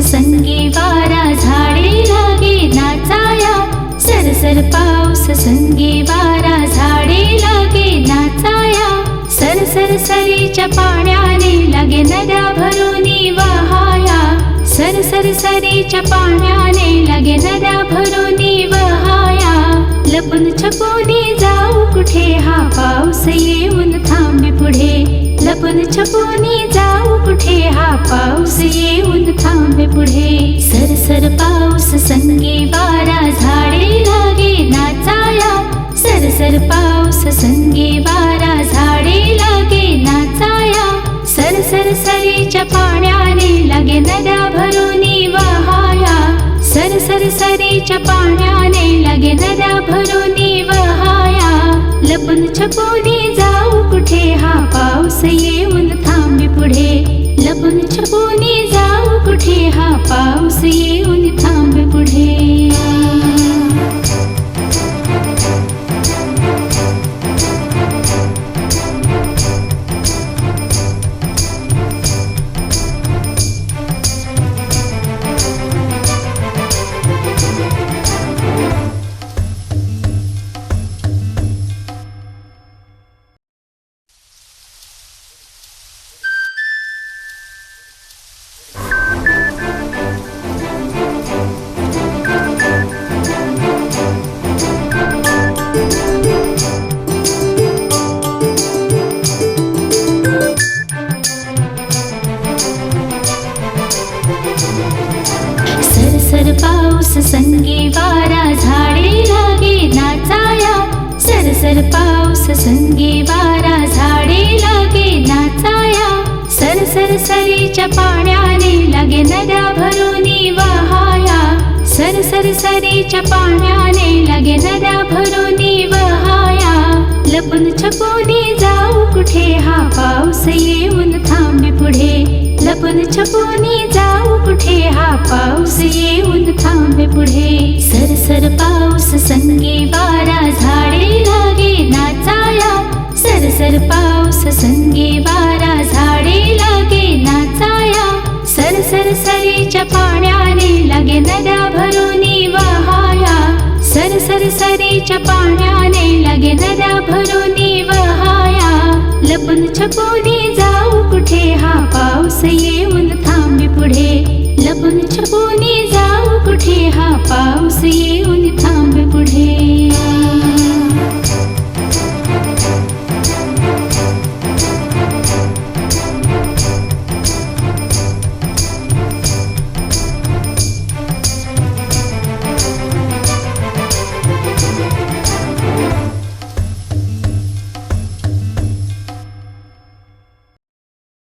संगी वारा झाडे लागे नाचाया. सरसर पाऊस संगी वारा झाडे लागे नाचाया. सरसर सरीच्या पाण्याने लागे नद्या भरून वाहाया. सरसर सरीच्या पाण्याने लागे नद्या भरून वाहाया. लपून छपून जाऊ कुठे? हा पाऊस येऊन थांबे पुढे. लपून छपोनी जाऊ कुठे? हा पाऊस येऊन थांबे पुढे. सर सर पाऊस संगे वारा झाडे लागे नाचाया सर सर पाऊस संगे वारा झाडे लागे नाचाया सर सर सरीच्या पाण्याने लागे नद्या भरून वाहाया सर सर सरीच्या पाण्याने लागे नद्या भरून वाहाया लपून छपून जाऊ कुठे हा पाऊस येऊन थांबे सर पाऊस संगी वारा झाडे लागे नाचाया. सर सर पाऊस संगी वारा झाडे लागे नाचाया. सर सर सरीच्या पाण्याने लागे नद्या भरून वाहाया. सर सर सरीच्या पाण्याने लागे नद्या भरून वाहाया. लपून छपून जाऊ कुठे? हा पाऊस येऊन थांबे पुढे. लपून छपोनी जाऊ कुठे? हा पाऊस येऊन थांबे पुढे. सर सर पाऊस संगे वारा झाडे लागे नाचाया सर सर पाऊस संगे वारा झाडे लागे नाचाया सर सर सरीच्या पाण्याने लागे नद्या भरून वाहाया सर सर सरीच्या पाण्याने लागे नद्या भरून वाहाया लपून छपून ผ้าเปล่าสีอิวนิ